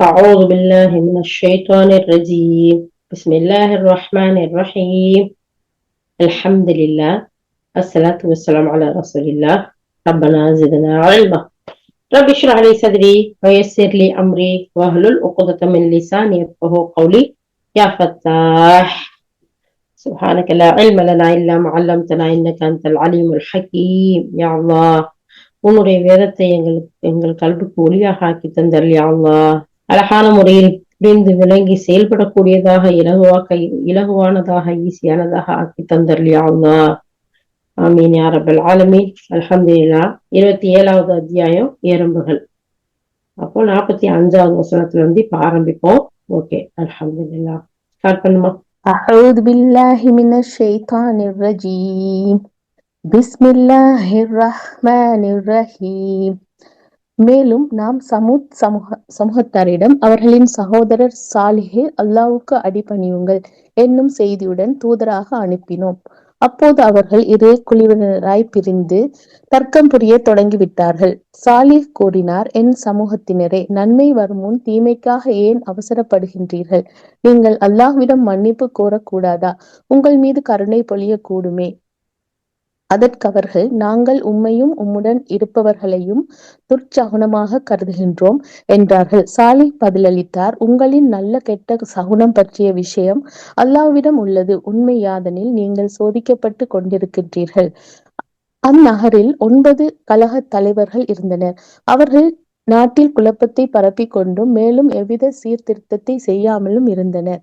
أعوذ بالله من الشيطان الرجيم بسم الله الرحمن الرحيم الحمد لله الصلاة والسلام على رسول الله ربنا زدنا علما رب اشرح لي صدري ويسر لي أمري واحلل عقدة من لساني يفقهوا قولي يا فتاح سبحانك لا علم لنا إلا ما علمتنا إنك أنت العليم الحكيم يا الله உன்னுடைய வேதத்தை எங்கள் எங்கள் கல்விக்கு ஒளியாக ஆக்கி தந்தல் யா அல்லாஹ் அழகான முறையில் புரிந்து விளங்கி செயல்படக்கூடியதாக இலகுவாக்க இலகுவானதாக ஈஸியானதாக ஆக்கி தந்தர்லியா ஆமீன் யாரபல் ஆலமீன் அலமதுல்லா இருபத்தி ஏழாவது அத்தியாயம் ஏரம்புகள் அப்போ நாற்பத்தி அஞ்சாவது வசனத்துல இருந்து இப்ப ஆரம்பிப்போம் ஓகே அலமதுல்லா ஸ்டார்ட் பண்ணுமா أعوذ بالله من الشيطان الرجيم بسم الله الرحمن الرحيم மேலும் நாம் சமூத் சமூக சமூகத்தாரிடம் அவர்களின் சகோதரர் சாலிஹே அல்லாவுக்கு அடிபணியுங்கள் என்னும் செய்தியுடன் தூதராக அனுப்பினோம். அப்போது அவர்கள் இரு குழுவினராய் பிரிந்து தர்க்கம் புரிய தொடங்கிவிட்டார்கள். சாலிஹ் கூறினார் என் சமூகத்தினரே நன்மை வரும் முன் தீமைக்காக ஏன் அவசரப்படுகின்றீர்கள்? நீங்கள் அல்லாஹ்விடம் மன்னிப்பு கோரக்கூடாதா? உங்கள் மீது கருணை பொழியக்கூடுமே. அதற்கவர்கள் நாங்கள் உம்மையும் உம்முடன் இருப்பவர்களையும் துர்ச்சகுனமாக கருதுகின்றோம் என்றார்கள். சாலி பதிலளித்தார் உங்களின் நல்ல கெட்ட சகுனம் பற்றிய விஷயம் அல்லாவிடம் உள்ளது. உண்மை யாதனில் நீங்கள் சோதிக்கப்பட்டு கொண்டிருக்கின்றீர்கள். அந்நகரில் ஒன்பது கழக தலைவர்கள் இருந்தனர். அவர்கள் நாட்டில் குழப்பத்தை பரப்பிக் கொண்டும் மேலும் எவ்வித சீர்திருத்தத்தை செய்யாமலும் இருந்தனர்.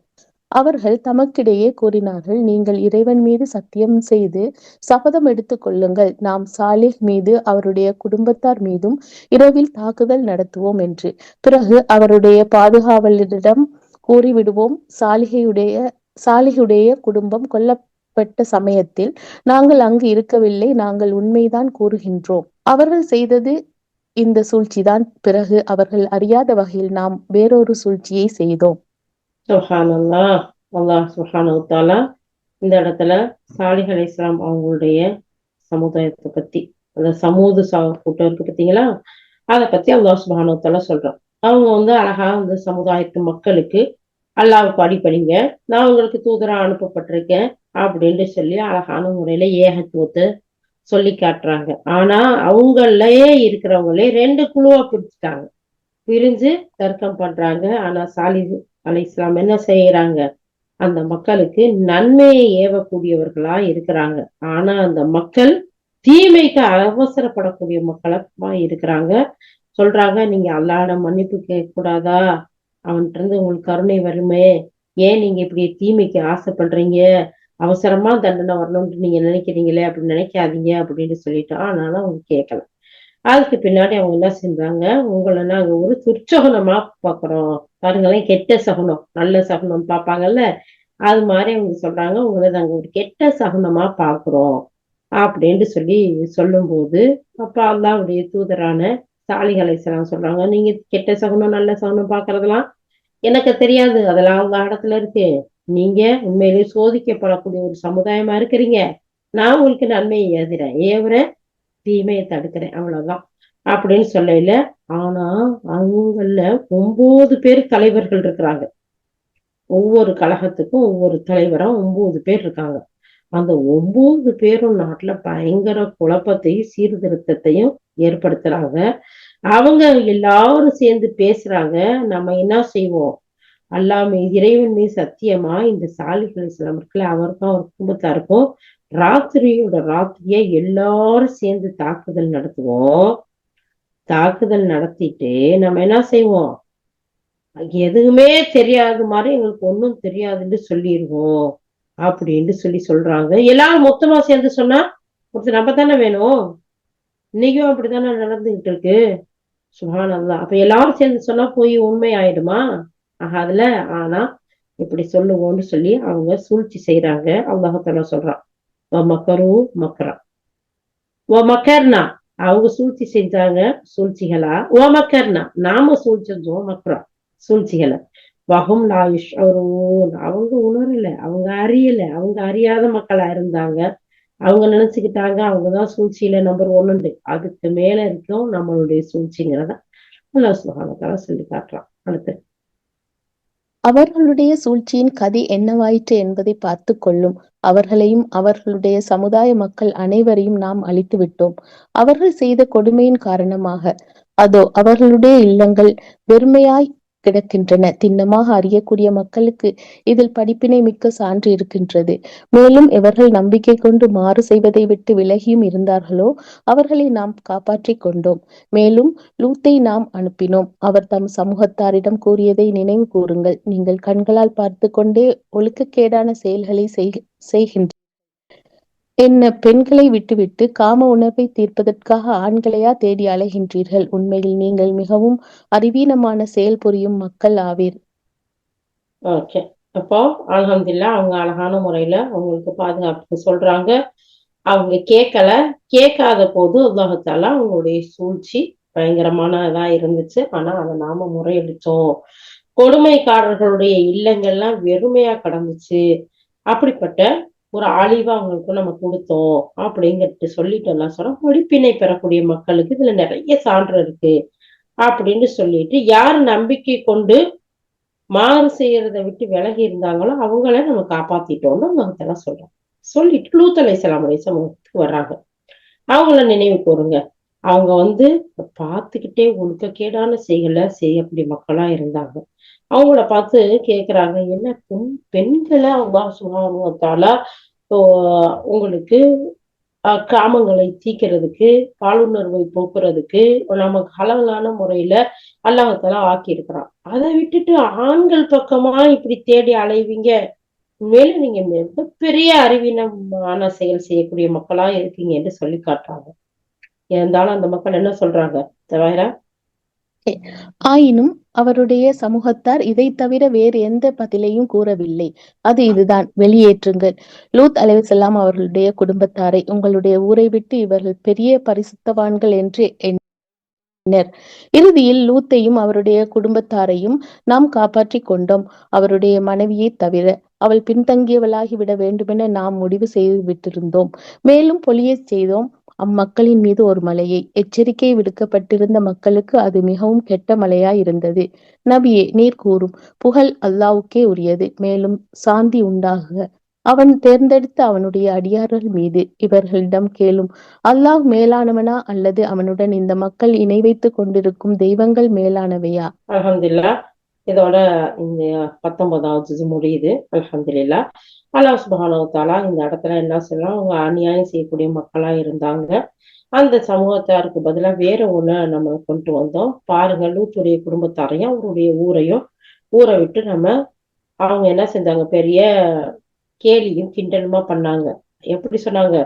அவர்கள் தமக்கிடையே கூறினார்கள் நீங்கள் இறைவன் மீது சத்தியம் செய்து சபதம் எடுத்துக் கொள்ளுங்கள். நாம் சாலிஹ் மீது அவருடைய குடும்பத்தார் மீதும் இரவில் தாக்குதல் நடத்துவோம் என்று. பிறகு அவருடைய பாதுகாவலரிடம் கூறிவிடுவோம் சாலிகையுடைய சாலிகுடைய குடும்பம் கொல்லப்பட்ட சமயத்தில் நாங்கள் அங்கு இருக்கவில்லை நாங்கள் உண்மைதான் கூறுகின்றோம். அவர்கள் செய்தது இந்த சூழ்ச்சிதான். பிறகு அவர்கள் அறியாத வகையில் நாம் வேறொரு சூழ்ச்சியை செய்தோம். சுஹானல்லா அல்லாஹ் சுஹானுத்தாலா இந்த இடத்துல சாலிஹ் அலி இஸ்லாம் அவங்களுடைய சமுதாயத்தை பத்தி அந்த சமூக சா கூட்டம் இருக்கு பார்த்தீங்களா? அதை பத்தி அல்லாஹ் சுஹானுத்தாலா சொல்றான். அவங்க வந்து அழகா அந்த சமுதாயத்து மக்களுக்கு அல்லாவுக்கு அடிப்படிங்க நான் உங்களுக்கு தூதரா அனுப்பப்பட்டிருக்கேன் அப்படின்ட்டு சொல்லி அழகான முறையில ஏகத்துவத்தை சொல்லி காட்டுறாங்க. ஆனா அவங்களே இருக்கிறவங்களே ரெண்டு குழுவா பிரிச்சுட்டாங்க. பிரிஞ்சு தர்க்கம் பண்றாங்க. ஆனா சாலி அலை இஸ்லாம் என்ன செய்யறாங்க? அந்த மக்களுக்கு நன்மையை ஏவக்கூடியவர்களா இருக்கிறாங்க. ஆனா அந்த மக்கள் தீமைக்கு அவசரப்படக்கூடிய மக்களா இருக்கிறாங்க. சொல்றாங்க நீங்க அல்லாட மன்னிப்பு கேட்க கூடாதா அவன்கிட்ட இருந்து உங்களுக்கு கருணை வருமே. ஏன் நீங்க இப்படி தீமைக்கு ஆசைப்படுறீங்க? அவசரமா தண்டனை வரணும்னு நீங்க நினைக்கிறீங்களே அப்படின்னு நினைக்காதீங்க அப்படின்னு சொல்லிட்டு ஆனாலும் அவங்க கேட்கலாம் அதுக்கு பின்னாடி அவங்க என்ன செஞ்சாங்க? உங்களை நாங்க ஒரு துர்ச்சகுனமா பாக்குறோம் பாருங்களேன் கெட்ட சகுனம் நல்ல சகுனம் பார்ப்பாங்கல்ல? அது மாதிரி அவங்க சொல்றாங்க உங்களை நாங்க ஒரு கெட்ட சகுனமா பாக்குறோம் அப்படின்ட்டு சொல்லி சொல்லும் போது அப்பா அல்லாவுடைய தூதரான சாலிகளை சொல்றாங்க நீங்க கெட்ட சகுனம் நல்ல சகுனம் பாக்குறதெல்லாம் எனக்கு தெரியாது. அதெல்லாம் அவங்க இடத்துல இருக்கு. நீங்க உண்மையிலேயே சோதிக்கப்படக்கூடிய ஒரு சமுதாயமா இருக்கிறீங்க. நான் உங்களுக்கு நன்மையை ஏதுறேன். ஏவுறேன் தீமையை தடுக்கிறேன் அவ்வளவுதான். அப்படின்னு சொல்லல. ஆனா அவங்கள ஒன்பது பேர் தலைவர்கள் இருக்கிறாங்க. ஒவ்வொரு கழகத்துக்கும் ஒவ்வொரு தலைவரா ஒன்பது பேர் இருக்காங்க. அந்த ஒன்பது பேரும் நாட்டுல பயங்கர குழப்பத்தையும் சீர்திருத்தத்தையும் ஏற்படுத்துறாங்க. அவங்க எல்லாரும் சேர்ந்து பேசுறாங்க. நம்ம என்ன செய்வோம்? அல்லாம இறைவன் மீது சத்தியமா இந்த சாலிகள் இஸ்லாம் இருக்குல்ல அவருக்கும் அவர் குடும்பத்தாருக்கும் ராத்திரியோட ராத்திரிய எல்லாரும் சேர்ந்து தாக்குதல் நடத்துவோம். தாக்குதல் நடத்திட்டு நம்ம என்ன செய்வோம்? எதுவுமே தெரியாது மாதிரி எங்களுக்கு ஒன்றும் தெரியாதுன்னு சொல்லிடுவோம் அப்படின்னு சொல்லி சொல்றாங்க. எல்லாரும் மொத்தமா சேர்ந்து சொன்னா ஒருத்தர் நம்ம தானே வேணும்? இன்னைக்கும் அப்படித்தானே நடந்துகிட்டு இருக்கு? சுகானந்தா அப்ப எல்லாரும் சேர்ந்து சொன்னா போய் உண்மை ஆயிடுமா? ஆகாதுல ஆனா இப்படி சொல்லுவோம்னு சொல்லி அவங்க சூழ்ச்சி செய்யறாங்க அல்லாஹால சொல்றான். மக்கரோ மக்கரா ஓ மக்கர்னா அவங்க சூழ்ச்சி செஞ்சாங்க சூழ்ச்சிகளா? ஓ மக்கர்னா நாம சூழ்ச்சோம் மக்கரா சூழ்ச்சிகளை. வகும் லாயுஷ் அவரு அவங்க உணரல அவங்க அறியல. அவங்க அறியாத மக்களா இருந்தாங்க. அவங்க நினைச்சுக்கிட்டாங்க அவங்கதான் சூழ்ச்சியில நம்பர் ஒன்னு அதுக்கு மேல இருக்கும் நம்மளுடைய சூழ்ச்சிங்கிறத நல்லா சுகாதாரம் சொல்லி காட்டுறான். அடுத்து அவர்களுடைய சூழ்ச்சியின் கதி என்னவாயிற்று என்பதை பார்த்து கொள்ளும். அவர்களையும் அவர்களுடைய சமுதாய மக்கள் அனைவரையும் நாம் அழித்து விட்டோம். அவர்கள் செய்த கொடுமையின் காரணமாக. அதோ அவர்களுடைய இல்லங்கள் வெறுமையாய் கிடக்கின்றன. திண்ணமாக அறியக்கூடிய மக்களுக்கு இதில் படிப்பினை மிக்க சான்று இருக்கின்றது. மேலும் இவர்கள் நம்பிக்கை கொண்டு மாறு செய்வதை விட்டு விலகியும் இருந்தார்களோ அவர்களை நாம் காப்பாற்றிக் கொண்டோம். மேலும் லூத்தை நாம் அனுப்பினோம். அவர் தம் சமூகத்தாரிடம் கூறியதை நினைவு கூறுங்கள். நீங்கள் கண்களால் பார்த்து கொண்டே ஒழுக்கக்கேடான செயல்களை செய்கின்ற என்ன பெண்களை விட்டுவிட்டு காம உணர்வை தீர்ப்பதற்காக ஆண்களையா தேடி அலைகின்றீர்கள்? உண்மையில் நீங்கள் மிகவும் அறிவீனமான செயல் புரியும் மக்கள் ஆவீர். ஓகே. அப்போ அலகம்தில்லா அவங்க அழகான முறையில அவங்களுக்கு பாதுகாப்பு சொல்றாங்க. அவங்க கேட்கல கேட்காத போது உலகத்தால அவங்களுடைய சூழ்ச்சி பயங்கரமானதா இருந்துச்சு. ஆனா அதை நாம முறையடிச்சோம். கொடுமைக்காரர்களுடைய இல்லங்கள்லாம் வெறுமையா கடந்துச்சு. அப்படிப்பட்ட ஒரு அழிவா அவங்களுக்கு நம்ம கொடுத்தோம் அப்படிங்கிட்டு சொல்லிட்டோம்னா எல்லாம் சொல்றோம். முடிப்பினை பெறக்கூடிய மக்களுக்கு இதுல நிறைய சான்று இருக்கு அப்படின்னு சொல்லிட்டு யார் நம்பிக்கை கொண்டு மாறு செய்யறதை விட்டு விலகி இருந்தாங்களோ அவங்கள நம்ம காப்பாத்திட்டோம்னு மகத்தெல்லாம் சொல்றோம். சொல்லிட்டு லூத்தலை சலாமுடைய சமூகத்துக்கு வர்றாங்க. அவங்கள நினைவு கூறுங்க. அவங்க வந்து பார்த்துக்கிட்டே ஒழுக்கக்கேடான செய்களை செய்யக்கூடிய மக்களா இருந்தாங்க. அவங்கள பார்த்து கேக்குறாங்க என்ன பெண் பெண்களை அவங்க சுகாமத்தால உங்களுக்கு காமங்களை தீக்கிறதுக்கு பாலுணர்வை போக்குறதுக்கு நமக்கு ஹலவலான முறையில அல்லாஹத்தால ஆக்கி இருக்கிறான் அதை விட்டுட்டு ஆண்கள் பக்கமா இப்படி தேடி அலைவீங்க? மேலும் நீங்க மிகப்பெரிய அறிவீனமான செயல் செய்யக்கூடிய மக்களா இருக்கீங்க என்று சொல்லி காட்டுறாங்க. இருந்தாலும் அந்த மக்கள் என்ன சொல்றாங்க? தவிர ஆயினும் அவருடைய சமூகத்தார் இதை தவிர வேறு எந்த பதிலையும் கூறவில்லை. அது இதுதான். வெளியேற்றுங்கள். லூத் அலைவசல்லாம் அவர்களுடைய குடும்பத்தாரை உங்களுடைய ஊரை விட்டு இவர்கள் பெரிய பரிசுத்தவான்கள் என்று எண்ணினர். இறுதியில் லூத்தையும் அவருடைய குடும்பத்தாரையும் நாம் காப்பாற்றி கொண்டோம். அவருடைய மனைவியை தவிர அவள் பின்தங்கியவளாகி விட வேண்டுமென நாம் முடிவு செய்து விட்டிருந்தோம். மேலும் பொழிய செய்தோம். அம்மக்களின் மீது ஒரு மலையை. எச்சரிக்கை விடுக்கப்பட்டிருந்த மக்களுக்கு அது மிகவும் கெட்ட மலையா இருந்தது நபியே நீர் கூறும். புகழ் அல்லாவுக்கே உரியது. மேலும் சாந்தி உண்டாக. அவன் தேர்ந்தெடுத்த அவனுடைய அடியார்கள் மீது இவர்களிடம் கேளும். அல்லாஹ் மேலானவனா அல்லது அவனுடன் இந்த மக்கள் இணை வைத்துக் கொண்டிருக்கும் தெய்வங்கள் மேலானவையா? அலமதுல்லா இதோட இந்த பத்தொன்பதாவது முடியுது. அலமதுல்லா அல்லாஹ் சுபானவத்தாலா இந்த இடத்துல என்ன சொல்லலாம் அவங்க அநியாயம் செய்யக்கூடிய மக்களா இருந்தாங்க. அந்த சமூகத்தாருக்கு பதிலா வேற ஒண்ணு நம்ம கொண்டு வந்தோம். பாருங்க லூத்துடைய குடும்பத்தாரையும் அவருடைய ஊரையும் ஊரை விட்டு நம்ம அவங்க என்ன செஞ்சாங்க? பெரிய கேலியும் கிண்டலுமா பண்ணாங்க. எப்படி சொன்னாங்க?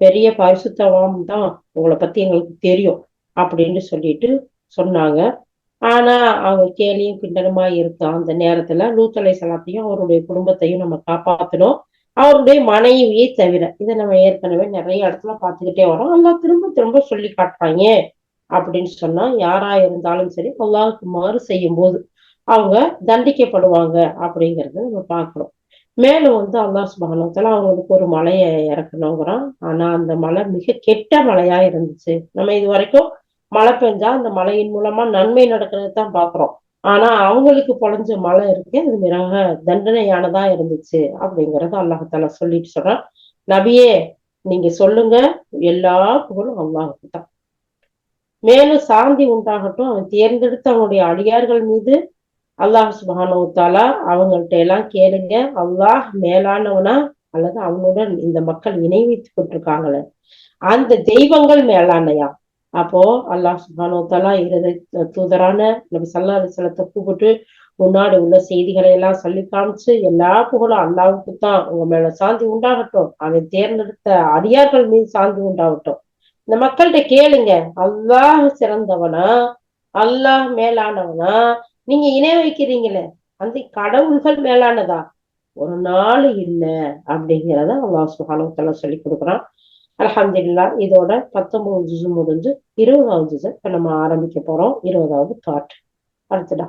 பெரிய பரிசுத்தவம் தான் உங்களை பத்தி எங்களுக்கு தெரியும் அப்படின்னு சொல்லிட்டு சொன்னாங்க. ஆனா அவங்க கேலியும் கிண்டலுமா இருக்கும் அந்த நேரத்துல லூத்தலை சலாத்தையும் அவருடைய குடும்பத்தையும் நம்ம காப்பாத்தணும். அவருடைய மனைவியை தவிர. இதை நம்ம ஏற்கனவே நிறைய இடத்துல பார்த்துக்கிட்டே வரோம். அல்லா திரும்ப திரும்ப சொல்லி காட்டுறாங்க அப்படின்னு சொன்னா யாரா இருந்தாலும் சரி அல்லாவுக்கு மாறு செய்யும் போது அவங்க தண்டிக்கப்படுவாங்க அப்படிங்கறத நம்ம பார்க்கிறோம். மேலும் வந்து அல்லா சுபானத்துல அவங்களுக்கு ஒரு மலையை இறக்கணுங்கிறான். ஆனா அந்த மலை மிக கெட்ட மலையா இருந்துச்சு. நம்ம இது வரைக்கும் மழை பெஞ்சா அந்த மழையின் மூலமா நன்மை நடக்கிறது தான் பாக்குறோம் ஆனா அவங்களுக்கு பொழஞ்ச மழை இருக்கு. அது மிக தண்டனையானதா இருந்துச்சு அப்படிங்கறத அல்லாஹால சொல்லிட்டு சொல்றான். நபியே நீங்க சொல்லுங்க. எல்லா புகழும் அல்லாஹுக்கு தான். மேலும் சாந்தி உண்டாகட்டும். அவன் தேர்ந்தெடுத்த அவனுடைய அடியார்கள் மீது அல்லாஹ் சுபானவுத்தாலா அவங்கள்ட்ட எல்லாம் கேளுங்க. அல்லாஹ் மேலானவனா அல்லது அவனுடன் இந்த மக்கள் இணை வைத்துக் கொண்டிருக்காங்களே. அந்த தெய்வங்கள் மேலானையா அப்போ அல்லாஹ் சுபானோத்தாலா இருதை தூதரான நபி சல்லா அலிசலத்தை கூப்பிட்டு முன்னாடி உள்ள செய்திகளை எல்லாம் சொல்லி காமிச்சு எல்லா புகழும் அல்லாவுக்கு தான். உங்க மேல சாந்தி உண்டாகட்டும். அவன் தேர்ந்தெடுத்த அடியார்கள் மீது சாந்தி உண்டாகட்டும். இந்த மக்கள்கிட்ட கேளுங்க. அல்லாஹ் சிறந்தவனா? அல்லாஹ் மேலானவனா? நீங்க இணை வைக்கிறீங்களே. அந்த கடவுள்கள் மேலானதா? ஒரு நாள் இல்ல அப்படிங்கிறத அல்லாஹ் சுகானத்தெல்லாம் சொல்லி கொடுக்குறான். அலஹம்துல்லா இதோட பத்தொன்பது ஜுசு முடிஞ்சு இருபதாவது ஜுசு இப்ப நம்ம ஆரம்பிக்க போறோம். இருபதாவது பாட்டு. அடுத்துடா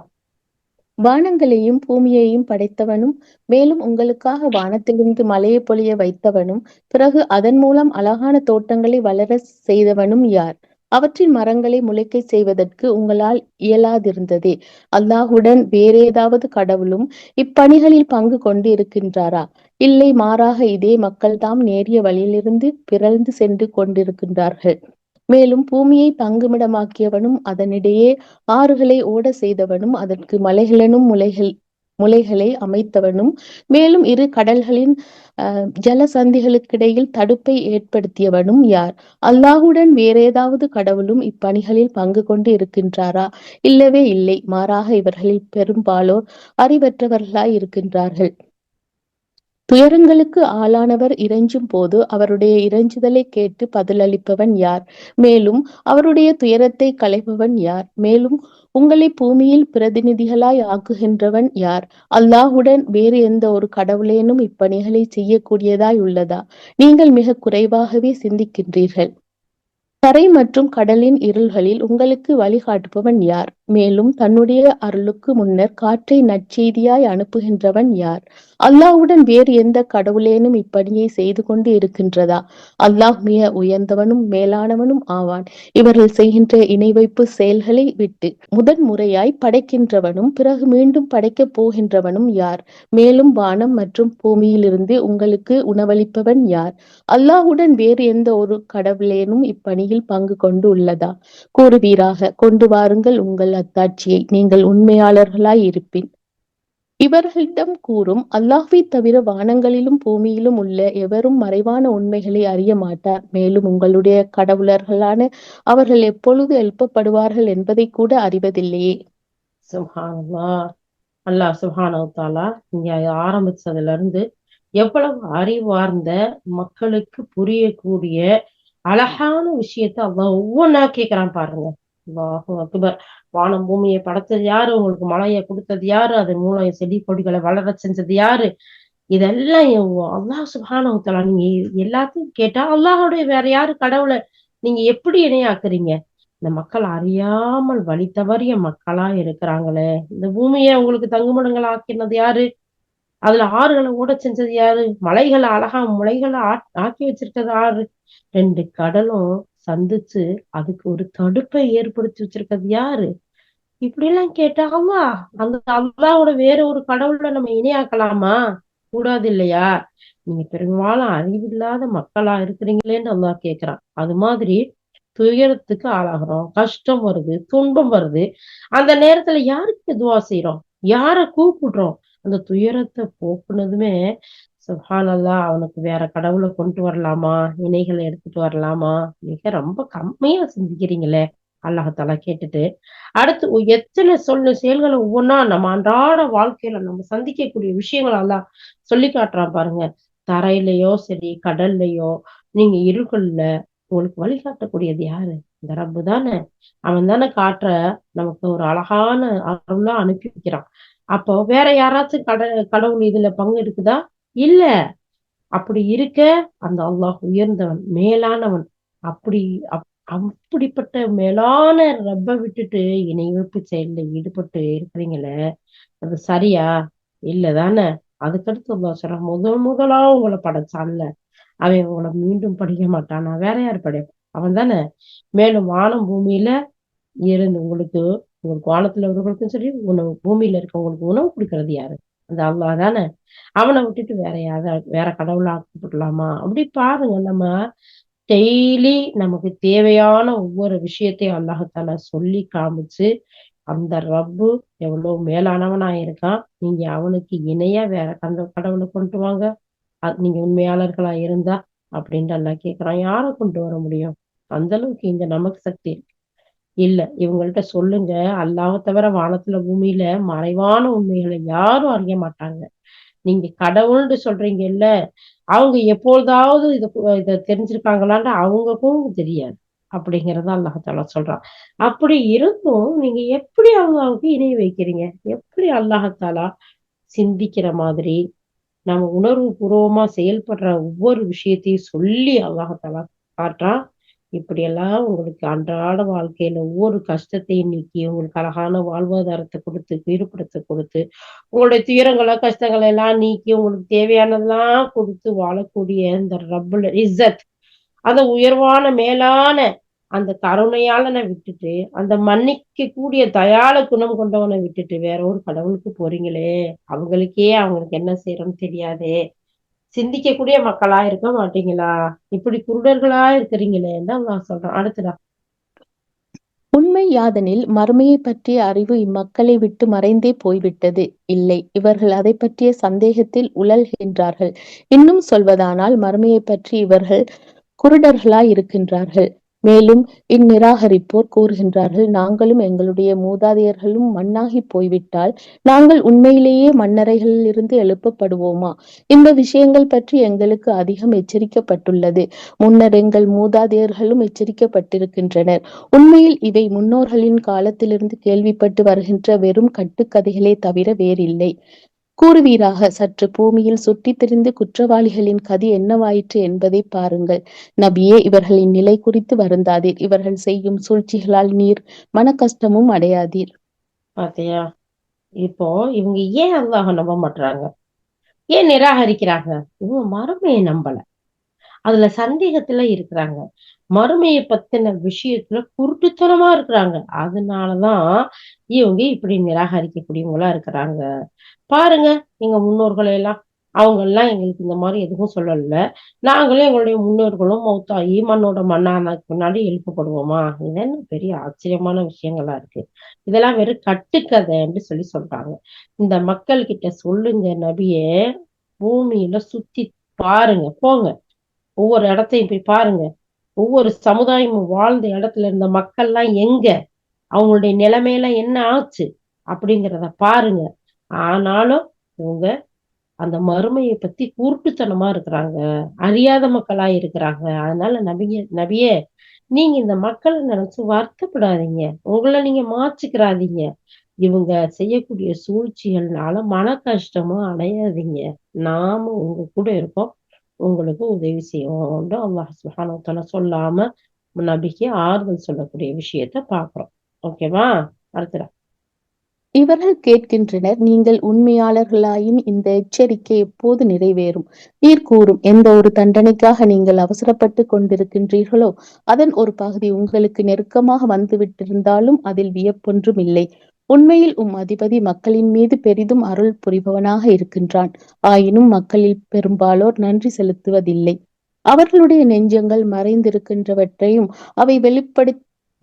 வானங்களையும் பூமியையும் படைத்தவனும் மேலும் உங்களுக்காக வானத்திலிருந்து மலையை பொழிய வைத்தவனும் பிறகு அதன் மூலம் அழகான தோட்டங்களை வளர செய்தவனும் யார்? அவற்றின் மரங்களை முளைக்க செய்வதற்கு உங்களால் இயலாதிருந்ததே. அல்லாஹுடன் வேறேதாவது கடவுளும் இப்பணிகளில் பங்கு கொண்டு இருக்கின்றாரா இல்லை மாறாக இதே மக்கள்தாம் நேரிய வழியிலிருந்து பிறழ்ந்து சென்று கொண்டிருக்கின்றார்கள். மேலும் பூமியை தங்குமிடமாக்கியவனும் அதனிடையே ஆறுகளை ஓட செய்தவனும் அதற்கு மலைகளனும் முளைகள் முளைகளை அமைத்தவனும் மேலும் இரு கடல்களின் ஜலசந்திகளுக்கிடையில் தடுப்பை ஏற்படுத்தியவனும் யார்? அல்லாஹுடன் வேறேதாவது கடவுளும் இப்பணிகளில் பங்கு கொண்டு இருக்கின்றாரா? இல்லவே இல்லை. மாறாக இவர்களில் பெரும்பாலோர் அறிவற்றவர்களாய் இருக்கின்றார்கள். துயரங்களுக்கு ஆளானவர் இறைஞ்சும் போது அவருடைய இறைஞ்சுதலை கேட்டு பதிலளிப்பவன் யார்? மேலும் அவருடைய துயரத்தை களைபவன் யார்? மேலும் உங்களை பூமியில் பிரதிநிதிகளாய் ஆக்குகின்றவன் யார்? அல்லாஹுடன் வேறு எந்த ஒரு கடவுளேனும் இப்பணிகளை செய்யக்கூடியதாய் உள்ளதா? நீங்கள் மிக குறைவாகவே சிந்திக்கின்றீர்கள். கரை மற்றும் கடலின் இருள்களில் உங்களுக்கு வழிகாட்டுபவன் யார்? மேலும் தன்னுடைய அருளுக்கு முன்னர் காற்றை நற்செய்தியாய் அனுப்புகின்றவன் யார்? அல்லாஹ்வுடன் வேறு எந்த கடவுளேனும் இப்பணியை செய்து கொண்டு இருக்கின்றதா? அல்லாஹ் மிக உயர்ந்தவனும் மேலானவனும் ஆவான். இவர்கள் செய்கின்ற இணை வைப்பு செயல்களை விட்டு முதன் முறையாய் படைக்கின்றவனும் பிறகு மீண்டும் படைக்கப் போகின்றவனும் யார்? மேலும் வானம் மற்றும் பூமியிலிருந்து உங்களுக்கு உணவளிப்பவன் யார்? அல்லாஹுடன் வேறு எந்த ஒரு கடவுளேனும் இப்பணியில் பங்கு கொண்டு உள்ளதா? கூறுவீராக கொண்டு வாருங்கள் உங்கள் அத்தாட்சியை. நீங்கள் உண்மையாளர்களாய் இருப்பின். இவர்களிடம் கூறும் அல்லாஹ்வை தவிர வானங்களிலும் பூமியிலும் உள்ள எவரும் மறைவான உண்மைகளை அறிய மாட்டார். மேலும் உங்களுடைய கடவுளர்களான அவர்கள் எப்பொழுது எழுப்பப்படுவார்கள் என்பதை கூட அறிவதில்லையே. சுஹானல்லா. அல்லாஹ் சுஹானவு தாலா இங்க ஆரம்பிச்சதுல இருந்து எவ்வளவு அறிவார்ந்த மக்களுக்கு புரியக்கூடிய அழகான விஷயத்த அவ்வளவு ஒவ்வொன்னா கேக்குறான் பாருங்க. வானம் பூமியை படைச்சது யாரு? உங்களுக்கு மழையை கொடுத்தது யாரு? அதன் மூலம் செடி கொடிகளை வளர செஞ்சது யாரு? இதெல்லாம் அல்லாஹ் சுப்ஹானஹு நீங்க எல்லாத்தையும் கேட்டா அல்லாஹ்வுடைய வேற யாரு கடவுளை நீங்க எப்படி இணையாக்குறீங்க? இந்த மக்கள் அறியாமல் வழி தவறிய மக்களா இருக்கிறாங்களே. இந்த பூமியை உங்களுக்கு தங்குமிடங்கள் ஆக்கினது யாரு? அதுல ஆறுகளை ஓட செஞ்சது யாரு? மலைகளை அழகா முளைகளை ஆக்கி வச்சிருக்கிறது ஆறு ரெண்டு கடலும் சந்திச்சு அதுக்கு ஒரு தடுப்பை ஏற்படுத்தி வச்சிருக்கிறது யாரு? இப்படி எல்லாம் கேட்டா அந்த அல்லாவோட வேற ஒரு கடவுளை நம்ம இணையாக்கலாமா? கூடாது இல்லையா? நீங்க பெரும்பாலும் அறிவில்லாத மக்களா இருக்கிறீங்களேன்னு அல்லா கேக்குறான். அது மாதிரி துயரத்துக்கு ஆளாகிறோம் கஷ்டம் வருது துன்பம் வருது. அந்த நேரத்துல யாருக்கு துவா செய்யறோம் யார கூப்பிடுறோம்? அந்த துயரத்தை போக்குனதுமே சுஹானல்லா அவனுக்கு வேற கடவுளை கொண்டு வரலாமா? இணைகளை எடுத்துட்டு வரலாமா? மிக ரொம்ப கம்மியா சிந்திக்கிறீங்களே அல்லாஹால கேட்டுட்டு. அடுத்து எத்தனை சொல்லு செயல்களை ஒவ்வொன்றா நம்ம அன்றாட வாழ்க்கையில நம்ம சந்திக்கக்கூடிய விஷயங்கள் எல்லாம் சொல்லி காட்டுறான் பாருங்க. தரையிலையோ சரி கடல்லையோ நீங்க இருகல்ல உங்களுக்கு வழிகாட்டக்கூடியது யாரு? இந்த ரப்பு தானே. அவன் தானே காட்டுற நமக்கு ஒரு அழகான அருளா அனுப்பி வைக்கிறான். அப்போ வேற யாராச்சும் கட கடவுள் இதுல பங்கு இருக்குதா இல்ல. அப்படி இருக்க அந்த அல்லாஹ் உயர்ந்தவன் மேலானவன். அப்படி அப்- அப்படிப்பட்ட மேலான ரப்ப விட்டுட்டு இணை வைப்பு செயல்ல ஈடுபட்டு இருக்கிறீங்களே அது சரியா? இல்லதானே அதுக்கடுத்து அல்லா சொல்ற முதல் முதலா உங்களை படைச்சான்ல. அவன் உங்களை மீண்டும் படிக்க மாட்டானா. வேற யார் படைப்பான்? அவன் தானே? மேலும் வானம் பூமியில இருந்து உங்களுக்கு உங்களுக்கு வானத்துல இருக்கிறவங்களுக்கும் சரி உணவு பூமியில இருக்கவங்களுக்கு உணவு கொடுக்கறது யாரு? அந்த அல்லா தானே? அவனை விட்டுட்டு வேற யாரா வேற கடவுளா கூப்பிடலாமா அப்படி பாருங்க நம்ம டெய்லி நமக்கு தேவையான ஒவ்வொரு விஷயத்தையும் அல்லாஹத்தால சொல்லி காமிச்சு அந்த ரப்பு எவ்வளவு மேலானவனா இருக்கான் நீங்க அவனுக்கு இணையா வேற அந்த கடவுளை கொண்டு வாங்க. நீங்க உண்மையாளர்களா இருந்தா அப்படின்ட்டு எல்லாம் கேக்குறான். யாரை கொண்டு வர முடியும்? அந்த அளவுக்கு இங்க நமக்கு சக்தி இருக்கு. இல்ல இவங்கள்ட்ட சொல்லுங்க. அல்லாஹ்வை தவிர வானத்துல பூமியில மறைவான உண்மைகளை யாரும் அறிய மாட்டாங்க. நீங்க கடவுள்னு சொல்றீங்கல்ல அவங்க எப்பொழுதாவது இத இத தெரிஞ்சிருக்காங்களான்னு அவங்களுக்கும் தெரியாது. அப்படிங்கறத அல்லாஹால சொல்றான். அப்படி இருந்தும் நீங்க எப்படி அவங்களுக்கு இணைய வைக்கிறீங்க? எப்படி அல்லாஹாலா சிந்திக்கிற மாதிரி நம்ம உணர்வு பூர்வமா செயல்படுற ஒவ்வொரு விஷயத்தையும் சொல்லி அல்லாஹாலா காட்டுறான். இப்படியெல்லாம் உங்களுக்கு அன்றாட வாழ்க்கையில ஒவ்வொரு கஷ்டத்தையும் நீக்கி உங்களுக்கு அழகான வாழ்வாதாரத்தை கொடுத்து ஈடுபடுத்த கொடுத்து உங்களுடைய துயரங்களை கஷ்டங்களை எல்லாம் நீக்கி உங்களுக்கு தேவையானதெல்லாம் கொடுத்து வாழக்கூடிய இந்த ரப்புல் இஸ்ஸத் அந்த உயர்வான மேலான அந்த கருணையாளனை விட்டுட்டு அந்த மன்னிக்க கூடிய தயால குணம் கொண்டவனை விட்டுட்டு வேற ஒரு கடவுளுக்கு போறீங்களே? அவங்களுக்கே அவங்களுக்கு என்ன செய்யறோம்னு தெரியாதே? சிந்திக்கக்கூடிய மக்களா இருக்க மாட்டீங்களா? இப்படி குருடர்களா இருக்கிறீங்களே தான் நான் சொல்றேன். அடுத்ததா. உண்மை யாதெனில் மறுமையை பற்றிய அறிவு இம்மக்களை விட்டு மறைந்தே போய்விட்டது இல்லை. இவர்கள் அதை பற்றிய சந்தேகத்தில் உழல்கின்றார்கள். இன்னும் சொல்வதானால் மறுமையை பற்றி இவர்கள் குருடர்களாய் இருக்கின்றார்கள். மேலும் இந்நிராகரிப்போர் கூறுகின்றார்கள் நாங்களும் எங்களுடைய மூதாதையர்களும் மண்ணாகி போய்விட்டால் நாங்கள் உண்மையிலேயே மண்ணறைகளில் இருந்து எழுப்பப்படுவோமா? இந்த விஷயங்கள் பற்றி எங்களுக்கு அதிகம் எச்சரிக்கப்பட்டுள்ளது. முன்னர் எங்கள் மூதாதையர்களும் எச்சரிக்கப்பட்டிருக்கின்றனர். உண்மையில் இவை முன்னோர்களின் காலத்திலிருந்து கேள்விப்பட்டு வருகின்ற வெறும் கட்டுக்கதைகளே தவிர வேறில்லை. கூறுவீராக. சற்று பூமியில் சுற்றித் திரிந்து குற்றவாளிகளின் கதி என்னவாயிற்று என்பதை பாருங்கள். நபியே இவர்களின் நிலை குறித்து வருந்தாதீர். இவர்கள் செய்யும் சூழ்ச்சிகளால் நீர் மன கஷ்டமும் அடையாதீர். பாத்தியா? இப்போ இவங்க ஏன் அல்லாஹ் நம்ப மாட்டாங்க ஏன் நிராகரிக்கிறாங்க? இவங்க மரமே நம்பல. அதுல சந்தேகத்துல இருக்கிறாங்க. மறுமையை பத்தின விஷயத்துல குருட்டுத்தனமா இருக்கிறாங்க. அதனாலதான் இவங்க இப்படி நிராகரிக்கக்கூடியவங்களா இருக்கிறாங்க. பாருங்க எங்க முன்னோர்களை எல்லாம் அவங்க எல்லாம் எங்களுக்கு இந்த மாதிரி எதுவும் சொல்லல. நாங்களும் எங்களுடைய முன்னோர்களும் மௌத்தாயி மண்ணோட மண்ணானதுக்கு முன்னாடி எழுப்பப்படுவோமா? இதென்ன பெரிய ஆச்சரியமான விஷயங்களா இருக்கு. இதெல்லாம் வெறும் கட்டுக்கதைன்னு சொல்லி சொல்றாங்க. இந்த மக்கள் கிட்ட சொல்லுங்க நபியே பூமியில சுத்தி பாருங்க போங்க. ஒவ்வொரு இடத்தையும் போய் பாருங்க. ஒவ்வொரு சமுதாயமும் வாழ்ந்த இடத்துல இருந்த மக்கள்லாம் எங்க? அவங்களுடைய நிலைமையெல்லாம் என்ன ஆச்சு? அப்படிங்கிறத பாருங்க. ஆனாலும் இவங்க அந்த மறுமையை பத்தி குருட்டுத்தனமா இருக்கிறாங்க. அறியாத மக்களா இருக்கிறாங்க. அதனால நபிய நபியே நீங்க இந்த மக்களை நினைச்சு வருத்தப்படாதீங்க. உங்களை நீங்க மாச்சுக்கிறாதீங்க இவங்க செய்யக்கூடிய சூழ்ச்சிகள்னால மன கஷ்டமும் அடையாதீங்க. நாம உங்க கூட இருக்கோம். உங்களுக்கு உதவி செய்வோம்னு அல்லாஹ் சுஹானத்தால சொல்லாம நபிக்கு ஆறுதல் சொல்லக்கூடிய விஷயத்த பாக்குறோம் ஓகேவா அடுத்தடா இவர்கள் கேட்கின்றனர் நீங்கள் உண்மையாளர்களாயின் இந்த எச்சரிக்கை எப்போது நிறைவேறும்? நீர் கூறும் எந்த ஒரு தண்டனைக்காக நீங்கள் அவசரப்பட்டு கொண்டிருக்கின்றீர்களோ அதன் ஒரு பகுதி உங்களுக்கு நெருக்கமாக வந்துவிட்டிருந்தாலும் அதில் வியப்பொன்றும் இல்லை. உண்மையில் உம் அதிபதி மக்களின் மீது பெரிதும் அருள் புரிபவனாக இருக்கின்றான். ஆயினும் மக்களில் பெரும்பாலோர் நன்றி செலுத்துவதில்லை. அவர்களுடைய நெஞ்சங்கள் மறைந்திருக்கின்றவற்றையும் அவை வெளிப்படு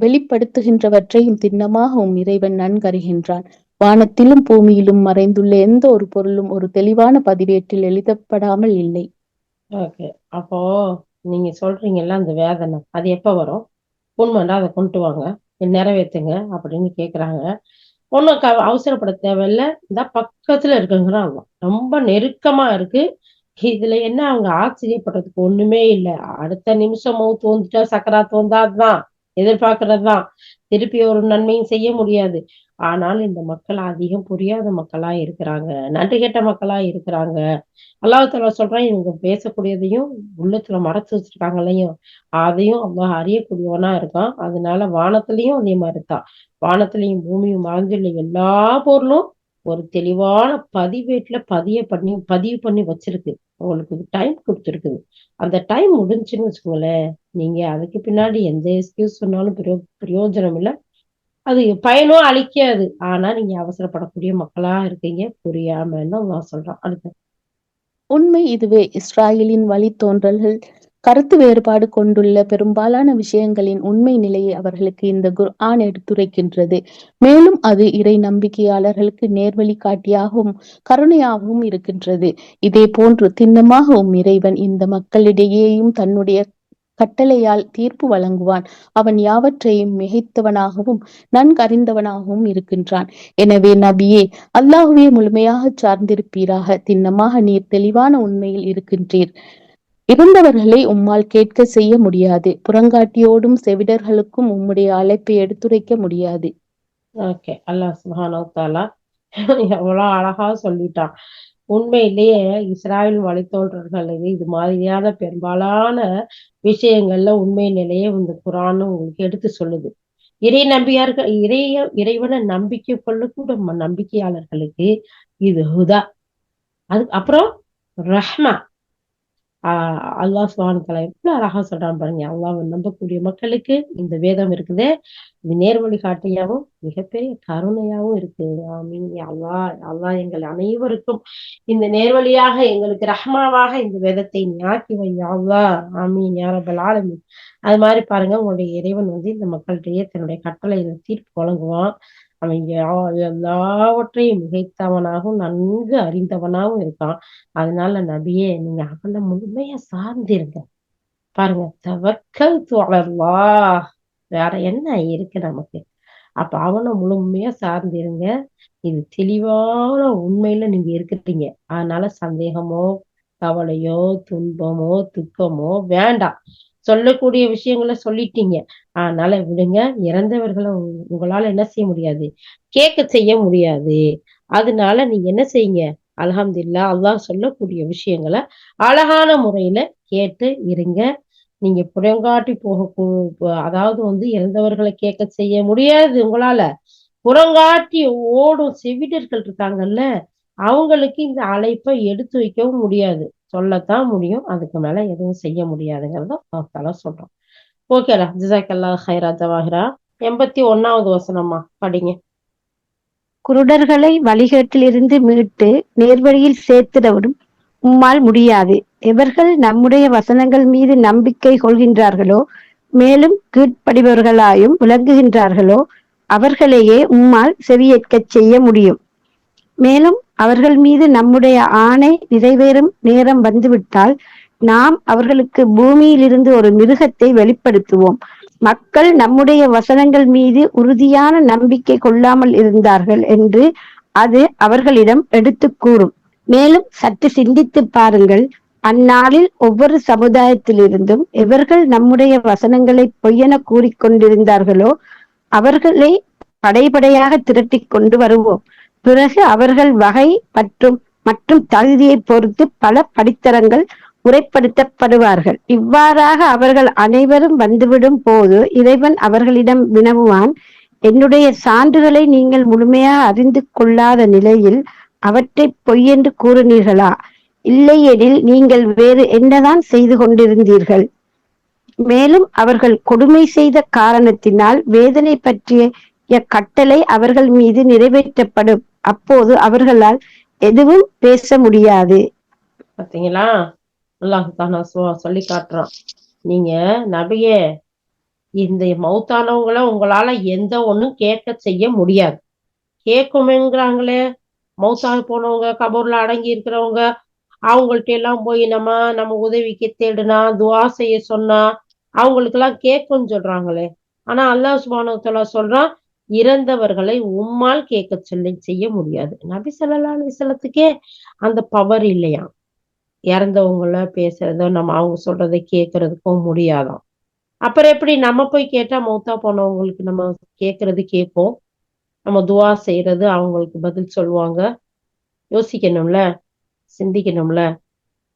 வெளிப்படுத்துகின்றவற்றையும் திண்ணமாக உம் இறைவன் நன்கறிகின்றான். வானத்திலும் பூமியிலும் மறைந்துள்ள எந்த ஒரு பொருளும் ஒரு தெளிவான பதிவேட்டில் எழுதப்படாமல் இல்லை. ஓகே. அப்போ நீங்க சொல்றீங்கல்ல அந்த வேதனை. அது எப்ப வரும்? உண்மைண்டா அதை கொண்டு வாங்க. நிறைவேற்றுங்க அப்படின்னு கேக்குறாங்க. ஒன்றும் க அவசரப்பட தேவையில்லை. இந்த பக்கத்துல இருக்குங்கிறான் ரொம்ப நெருக்கமா இருக்கு. இதுல என்ன அவங்க ஆச்சரியப்படுறதுக்கு ஒண்ணுமே இல்லை. அடுத்த நிமிஷம் தோந்துட்டா சக்கரா தோந்தா அதுதான். எதிர்பார்க்கறதுதான். திருப்பி ஒரு நன்மையும் செய்ய முடியாது. ஆனால் இந்த மக்கள் அதிகம் புரியாத மக்களா இருக்கிறாங்க. நன்றி கெட்ட மக்களா இருக்கிறாங்க. அல்லாஹால சொல்றான் இவங்க பேசக்கூடியதையும் உள்ளத்துல மறைச்சு வச்சிருக்காங்களையும் அதையும் அல்லாஹ் அறியக்கூடியவனா இருக்கான். அதனால வானத்திலையும் அதே மாதிரிதான். வானத்திலையும் பூமியும் மறைஞ்சுள்ள எல்லா பொருளும் ஒரு தெளிவான பதிவேட்டுல பதிய பண்ணி பதிவு பண்ணி வச்சிருக்கு. உங்களுக்கு டைம் கொடுத்துருக்குது. அந்த டைம் முடிஞ்சுன்னு வச்சுக்கோங்களேன். நீங்க அதுக்கு பின்னாடி எந்த எக்ஸ்கியூஸ் சொன்னாலும் பிரயோ பிரயோஜனம் இல்லை. அது பயனும் அழிக்காது. ஆனா நீங்க அவசரப்படக்கூடிய மக்களா இருக்கீங்க. புரியாமன்னு நான் சொல்றேன். அடுத்த. உண்மை இதுவே. இஸ்ராயலின் வழித்தோன்றல்கள் கருத்து வேறுபாடு கொண்டுள்ள பெரும்பாலான விஷயங்களின் உண்மை நிலையை அவர்களுக்கு இந்த குர்ஆன் எடுத்துரைக்கின்றது. மேலும் அது இறை நம்பிக்கையாளர்களுக்கு நேர்வழி காட்டியாகவும் கருணையாகவும் இருக்கின்றது. இதே போன்று திண்ணமாகவும் இறைவன் இந்த மக்களிடையேயும் தன்னுடைய கட்டளையால் தீர்ப்பு வழங்குவான். அவன் யாவற்றையும் மிகைத்தவனாகவும் நன்கறிந்தவனாகவும் இருக்கின்றான். எனவே நபியே அல்லாஹுவே முழுமையாக சார்ந்திருப்பீராக. திண்ணமாக நீர் தெளிவான உண்மையில் இருக்கின்றீர். இருந்தவர்களை உம்மால் கேட்க செய்ய முடியாது. புறங்காட்டியோடும் செவிடர்களுக்கும் உம்முடைய அழைப்பை எடுத்துரைக்க முடியாது. ஓகே அல்லாஹ் சுஹானோ தாலா எவ்வளவு அழகா சொல்லிட்டான். உண்மையிலேயே இஸ்ராயல் வழித்தோன்றர்களுக்கு இது மாதிரியான பெரும்பாலான விஷயங்கள்ல உண்மை நிலையே இந்த குரான் உங்களுக்கு எடுத்து சொல்லுது. இறை நம்பியார்கள் இறைய இறைவனை நம்பிக்கை கொள்ளக்கூட நம்பிக்கையாளர்களுக்கு இது ஹுதா. அது அப்புறம் ரஹ்மா. ஆஹ் அல்லாஹ் சுபான் எவ்வளவு அழகா சொல்றான் பாருங்க. அல்லாஹ் நம்பக்கூடிய மக்களுக்கு இந்த வேதம் இருக்குது. இது நேர்வழி காட்டியாவும் மிகப்பெரிய கருணையாவும் இருக்கு. ஆமீன். அல்லாஹ் அல்லாஹ் எங்கள் அனைவருக்கும் இந்த நேர்வழியாக எங்களுக்கு ரஹ்மாவாக இந்த வேதத்தை ஞாக்கி வை அல்லாஹ். ஆமீன். யாரபல் ஆலமீன். அது மாதிரி பாருங்க உங்களுடைய இறைவன் வந்து இந்த மக்களிடையே தன்னுடைய கட்டளையில தீர்ப்பு வழங்குவான். அவன் யா- எல்லாவற்றையும் மிகைத்தவனாகவும் நன்கு அறிந்தவனாகவும் இருக்கான். அதனால நபியே நீங்க அவனை முழுமையா சார்ந்திருங்க. பாருங்க தவக்கல் தொடர்வா வேற என்ன இருக்கு நமக்கு? அப்ப அவனை முழுமையா சார்ந்திருங்க. இது தெளிவான உண்மையில நீங்க இருக்கிறீங்க. அதனால சந்தேகமோ கவலையோ துன்பமோ துக்கமோ வேண்டாம். சொல்லக்கூடிய விஷயங்களை சொல்லிட்டீங்க. அதனால விடுங்க. இறந்தவர்களை உங்களால என்ன செய்ய முடியாது? கேட்க செய்ய முடியாது. அதனால நீங்க என்ன செய்யுங்க? அல்ஹம்துலில்லாஹ் அல்லாஹ் சொல்லக்கூடிய விஷயங்களை அழகான முறையில கேட்டு இருங்க. நீங்க புறங்காட்டி போக அதாவது வந்து இறந்தவர்களை கேட்க செய்ய முடியாது உங்களால. புறங்காட்டி ஓடும் செவிடர்கள் இருக்காங்கல்ல அவங்களுக்கு இந்த அழைப்பை எடுத்து வைக்கவும் முடியாது. சொல்லத்தான் முடியும். அதுக்கு மேல எதுவும் செய்ய முடியாதுங்கிறத அல்லாஹ் சொல்றோம் ஓகேடா. ஜிசாக்கல்லா ஹைரா ஜவாஹிரா எண்பத்தி ஒன்னாவது வசனமா படிங்க. குருடர்களை வழிகேட்டிலிருந்து மீட்டு நேர்வழியில் சேர்த்திடவும் உம்மால் முடியாது. எவர்கள் நம்முடைய வசனங்கள் மீது நம்பிக்கை கொள்கின்றார்களோ மேலும் கீழ்ப்படிபவர்களாயும் விளங்குகின்றார்களோ அவர்களையே உம்மால் செவியேற்கச் செய்ய முடியும். மேலும் அவர்கள் மீது நம்முடைய ஆணை நிறைவேறும் நேரம் வந்துவிட்டால் நாம் அவர்களுக்கு பூமியிலிருந்து ஒரு மிருகத்தை வெளிப்படுத்துவோம். மக்கள் நம்முடைய வசனங்கள் மீது உறுதியான நம்பிக்கை கொள்ளாமல் இருந்தார்கள் என்று அது அவர்களிடம் எடுத்து கூறும். மேலும் சற்று சிந்தித்து பாருங்கள். அந்நாளில் ஒவ்வொரு சமுதாயத்திலிருந்தும் எவர்கள் நம்முடைய வசனங்களை பொய்யென கூறிக்கொண்டிருந்தார்களோ அவர்களை படைபடையாக திரட்டி கொண்டு வருவோம். பிறகு அவர்கள் வகை மற்றும் மற்றும் தகுதியை பொறுத்து பல படித்தரங்கள் முறைப்படுத்தப்படுவார்கள். இவ்வாறாக அவர்கள் அனைவரும் வந்துவிடும் போது இறைவன் அவர்களிடம் வினவுவான் என்னுடைய சான்றுகளை நீங்கள் முழுமையாக அறிந்து கொள்ளாத நிலையில் அவற்றை பொய்யென்று கூறினீர்களா? இல்லையெனில் நீங்கள் வேறு என்னதான் செய்து கொண்டிருந்தீர்கள்? மேலும் அவர்கள் கொடுமை செய்த காரணத்தினால் வேதனை பற்றிய கட்டளை அவர்கள் மீது நிறைவேற்றப்படும். அப்போது அவர்களால் எதுவும் பேச முடியாது. பாத்தீங்களா? அல்லாஹு சொல்லி காட்டுறான். நீங்க நபியே இந்த மவுத்தானவங்களை உங்களால எந்த ஒண்ணும் கேட்க செய்ய முடியாது. கேட்குமேங்கிறாங்களே மௌத்தாகி போனவங்க கபூர்ல அடங்கி இருக்கிறவங்க அவங்கள்ட்ட எல்லாம் போய் நம்ம நம்ம உதவிக்கு தேடுனா துவா செய்ய சொன்னா அவங்களுக்கு எல்லாம் கேட்கும்னு சொல்றாங்களே. ஆனா அல்லாஹ் சுப்ஹானஹு சொல்றான் இறந்தவர்களை உம்மால் கேட்க சொல்லி செய்ய முடியாது. நபி ஸல்லல்லாஹு அலைஹி அந்த பவர் இல்லையா இறந்தவங்கள பேசுறதோ நம்ம அவங்க சொல்றதை கேட்கறதுக்கும் முடியாதாம் அப்புறம் எப்படி நம்ம போய் கேட்டா மௌத்தா போனவங்களுக்கு நம்ம கேட்கறது கேட்போம். நம்ம துவா செய்யறது அவங்களுக்கு பதில் சொல்லுவாங்க. யோசிக்கணும்ல சிந்திக்கணும்ல.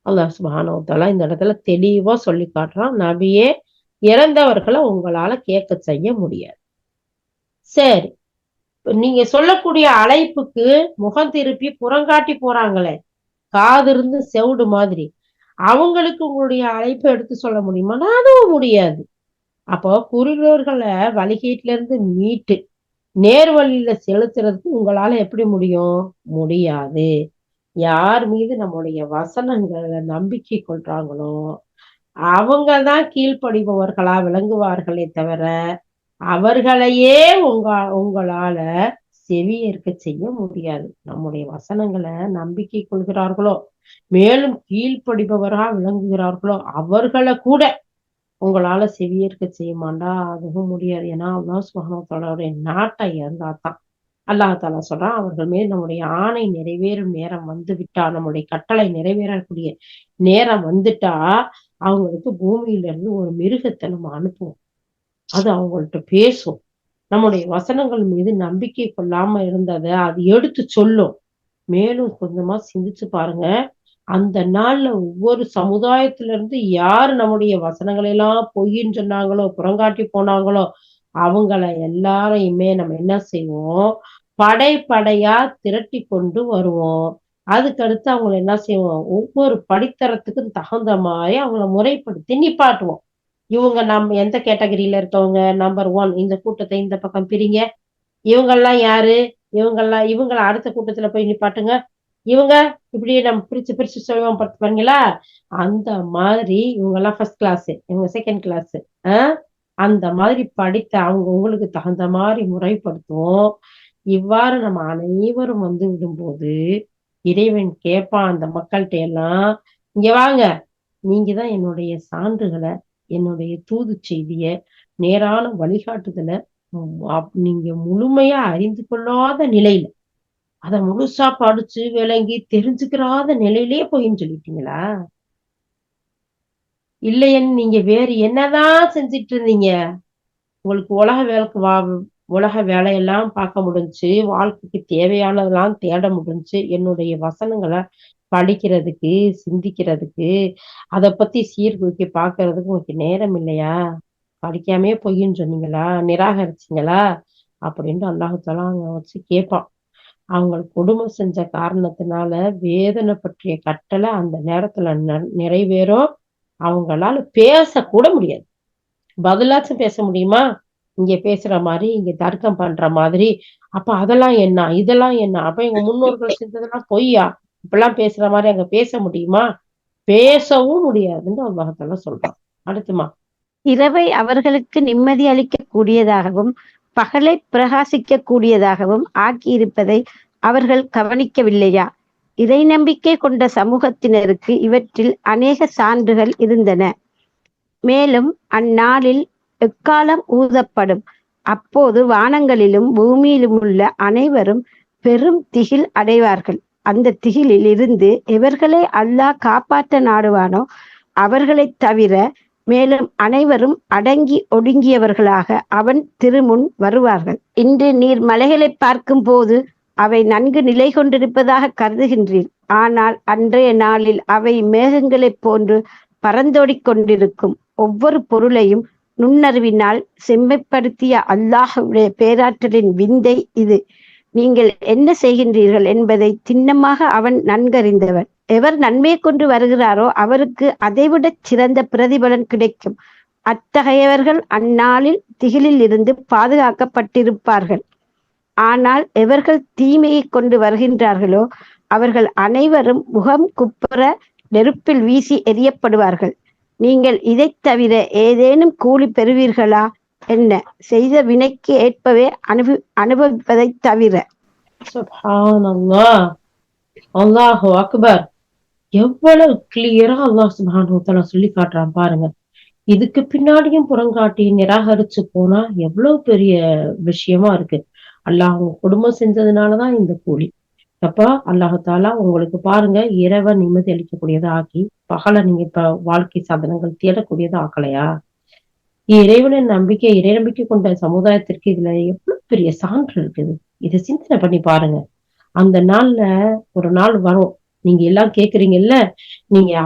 அல்லாஹ் சுப்ஹானஹு இந்த இடத்துல தெளிவா சொல்லி காட்டுறான். நபியே இறந்தவர்களை உங்களால கேட்க செய்ய முடியாது. சரி நீங்க சொல்லக்கூடிய அழைப்புக்கு முகம் திருப்பி புறங்காட்டி போறாங்களே காது இருந்து செவுடு மாதிரி. அவங்களுக்கு உங்களுடைய அழைப்பை எடுத்து சொல்ல முடியுமா? அதுவும் முடியாது. அப்போ குருடர்களை வழிகீட்டுல இருந்து மீட்டு நேர் வழியில செலுத்துறதுக்கு உங்களால எப்படி முடியும்? முடியாது. யார் மீது நம்முடைய வசனங்களை நம்பிக்கை கொள்றாங்களோ அவங்க தான் கீழ்ப்படிபவர்களா விளங்குவார்களே தவிர அவர்களையே உங்க உங்களால செவியேற்க செய்ய முடியாது. நம்முடைய வசனங்களை நம்பிக்கை கொள்கிறார்களோ மேலும் கீழ்ப்படிபவரா விளங்குகிறார்களோ அவர்களை கூட உங்களால செவியேற்க செய்ய மாட்டா அதுவும் முடியாது. ஏன்னா அல்லாஹ் சுப்ஹானஹு நாட்டை இருந்தாதான் அல்லாஹ் தாலா சொல்றான் அவர்கள் மேல் நம்முடைய ஆணை நிறைவேறும் நேரம் வந்து விட்டா நம்முடைய கட்டளை நிறைவேறக்கூடிய நேரம் வந்துட்டா அவங்களுக்கு பூமியில இருந்து ஒரு மிருகத்தை நம்ம அனுப்புவோம். அது அவங்கள்ட்ட பேசும் நம்முடைய வசனங்கள் மீது நம்பிக்கை கொள்ளாம இருந்ததை அது எடுத்து சொல்லும். மேலும் கொஞ்சமா சிந்திச்சு பாருங்க. அந்த நாள்ல ஒவ்வொரு சமுதாயத்துல இருந்து யார் நம்முடைய வசனங்களை எல்லாம் பொய்ன்னு சொன்னாங்களோ புறங்காட்டி போனாங்களோ அவங்கள எல்லாரையுமே நம்ம என்ன செய்வோம்? படை படையா திரட்டி கொண்டு வருவோம். அதுக்கடுத்து அவங்களை என்ன செய்வோம்? ஒவ்வொரு படித்தரத்துக்கும் தகுந்த மாதிரி அவங்கள முறைப்படுத்தி நிப்பாட்டுவோம். இவங்க நம்ம எந்த கேட்டகரியில இருக்கவங்க நம்பர் ஒன் இந்த கூட்டத்தை இந்த பக்கம் பிரிங்க. இவங்கெல்லாம் யாரு? இவங்கெல்லாம் இவங்கள அடுத்த கூட்டத்துல போய் நிப்பாட்டுங்க. இவங்க இப்படி நம்ம பிரிச்சு பிரிச்சு சொல்லுவோம் பாருங்களா? அந்த மாதிரி இவங்க எல்லாம் ஃபர்ஸ்ட் கிளாஸ் இவங்க செகண்ட் கிளாஸ் அந்த மாதிரி படித்த அவங்க உங்களுக்கு தகுந்த மாதிரி முறைப்படுத்துவோம். இவ்வாறு நம்ம அனைவரும் வந்து விடும்போது இறைவன் கேட்பான் அந்த மக்கள்கிட்ட எல்லாம் இங்க வாங்க. நீங்க தான் என்னுடைய சான்றுகளை என்னுடைய தூது செய்திய நேரான வழிகாட்டுதலை நீங்க முழுமையா அறிந்து கொள்ளாத நிலையில அத முழுசா படிச்சு விளங்கி தெரிஞ்சுக்கிறாத நிலையிலேயே போயின்னு சொல்லிட்டீங்களா? இல்லையன்னு நீங்க வேறு என்னதான் செஞ்சிட்டு இருந்தீங்க உங்களுக்கு உலக வேலைக்கு வா உலக வேலையெல்லாம் பார்க்க முடிஞ்சு வாழ்க்கைக்கு தேவையானதெல்லாம் தேட முடிஞ்சு என்னுடைய வசனங்களை படிக்கிறதுக்கு சிந்திக்கிறதுக்கு அதை பத்தி சீர்தூக்கி பாக்குறதுக்கு உங்களுக்கு நேரம் இல்லையா? படிக்காமே பொய்ன்னு சொன்னீங்களா? நிராகரிச்சீங்களா? அப்படின்ட்டு அல்லாஹாலா அவங்க வச்சு கேட்பான் அவங்களுக்கு கொடுமை செஞ்ச காரணத்தினால வேதனை பற்றிய கட்டளை அந்த நேரத்துல ந- நிறைவேறும். அவங்களால பேசக்கூட முடியாது. பதிலாச்சும் பேச முடியுமா? இங்க பேசுற மாதிரி இங்க தர்க்கம் பண்ற மாதிரி. அப்ப அதெல்லாம் என்ன? இதெல்லாம் என்ன? அப்ப எங்க முன்னோர்கள் செஞ்சதெல்லாம் பொய்யா? இப்பெல்லாம் பேசுற மாதிரி அங்க பேச முடியுமா? பேசவும் முடியாதுன்னு அல்லாஹாலா சொல்றான். அடுத்துமா இரவை அவர்களுக்கு நிம்மதி அளிக்க கூடியதாகவும் பகலை பிரகாசிக்க கூடியதாகவும் ஆக்கியிருப்பதை அவர்கள் கவனிக்கவில்லையா? இறை நம்பிக்கை கொண்ட சமூகத்தினருக்கு இவற்றில் அநேக சான்றுகள் இருந்தன. மேலும் அந்நாளில் எக்காலம் ஊதப்படும்? அப்போது வானங்களிலும் பூமியிலும் உள்ள அனைவரும் பெரும் திகில் அடைவார்கள். அந்த திகிலில் இருந்து எவர்களை அல்லாஹ் காப்பாற்ற நாடுவானோ அவர்களை தவிர மேலும் அனைவரும் அடங்கி ஒடுங்கியவர்களாக அவன் திருமுன் வருவார்கள். இன்று நீர் மலைகளை பார்க்கும் போது அவை நன்கு நிலை கொண்டிருப்பதாக கருதுகின்றீர். ஆனால் அன்றைய நாளில் அவை மேகங்களைப் போன்று பறந்தோடிக் கொண்டிருக்கும். ஒவ்வொரு பொருளையும் நுண்ணறிவினால் செம்மைப்படுத்திய அல்லாஹுடைய பேராற்றலின் விந்தை இது. நீங்கள் என்ன செய்கின்றீர்கள் என்பதை திண்ணமாக அவன் நன்கறிந்தவன். எவர் நன்மையை கொண்டு வருகிறாரோ அவருக்கு அதைவிட சிறந்த பிரதிபலன் கிடைக்கும். அத்தகையவர்கள் அந்நாளில் திகிலில் இருந்து பாதுகாக்கப்பட்டிருப்பார்கள். ஆனால் எவர்கள் தீமையை கொண்டு வருகின்றார்களோ அவர்கள் அனைவரும் முகம் குப்புற நெருப்பில் வீசி எரியப்படுவார்கள் நீங்கள் இதைத் தவிர ஏதேனும் கூலி பெறுவீர்களா? என்ன? செய்த வினைக்கு ஏற்பவே அனுபவி அனுபவிப்பதை தவிர. சுப்ஹானல்லாஹ். அல்லாஹு அக்பர். எவ்வளவு கிளியரா அல்லாஹ் சுப்ஹானஹு சொல்லி காட்டுறான் பாருங்க. இதுக்கு பின்னாடியும் புறங்காட்டி நிராகரிச்சு போனா எவ்வளவு பெரிய விஷயமா இருக்கு. அல்லாஹ் அவங்க குடும்பம் செஞ்சதுனாலதான் இந்த கூலி. அப்ப அல்லாஹாலா உங்களுக்கு பாருங்க இரவை நிம்மதி அளிக்கக்கூடியதா ஆக்கி பகலை நீங்க இப்ப வாழ்க்கை சாதனங்கள் தேடக்கூடியதா ஆக்கலையா இறைவனின் நம்பிக்கை இறை நம்பிக்கை கொண்ட சமுதாயத்திற்கு இதுல எவ்வளவு பெரிய சான்று இருக்குது? இதை சிந்தனை பண்ணி பாருங்க. அந்த நாள்ல ஒரு நாள் வரும். நீங்க எல்லாம் கேக்குறீங்கல்ல? நீங்க